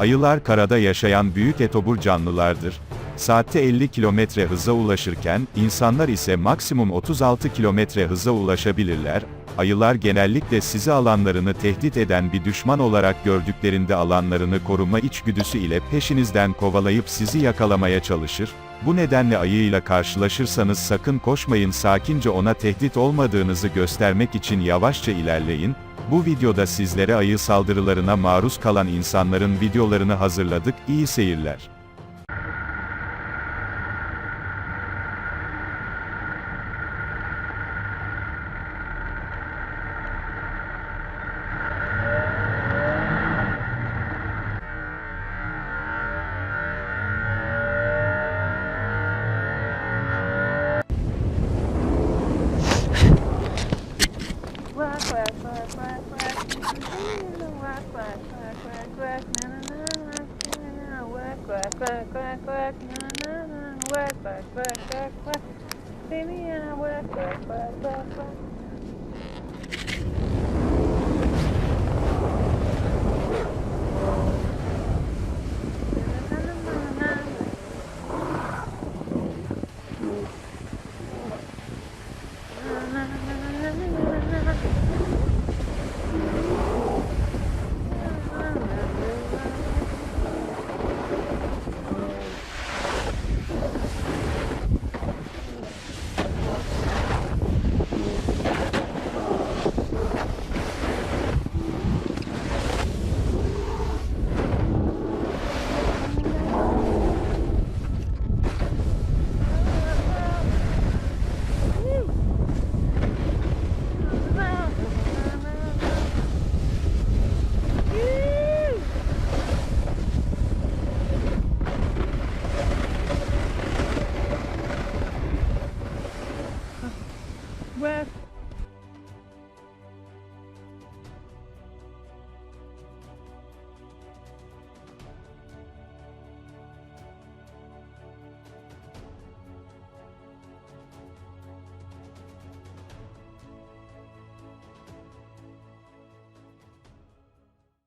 Ayılar karada yaşayan büyük etobur canlılardır. Saatte 50 kilometre hıza ulaşırken, insanlar ise maksimum 36 kilometre hıza ulaşabilirler. Ayılar genellikle sizi alanlarını tehdit eden bir düşman olarak gördüklerinde alanlarını koruma içgüdüsü ile peşinizden kovalayıp sizi yakalamaya çalışır. Bu nedenle ayıyla karşılaşırsanız sakın koşmayın sakince ona tehdit olmadığınızı göstermek için yavaşça ilerleyin. Bu videoda sizlere ayı saldırılarına maruz kalan insanların videolarını hazırladık. İyi seyirler. Baby, and I work, work, work, work, work. northwest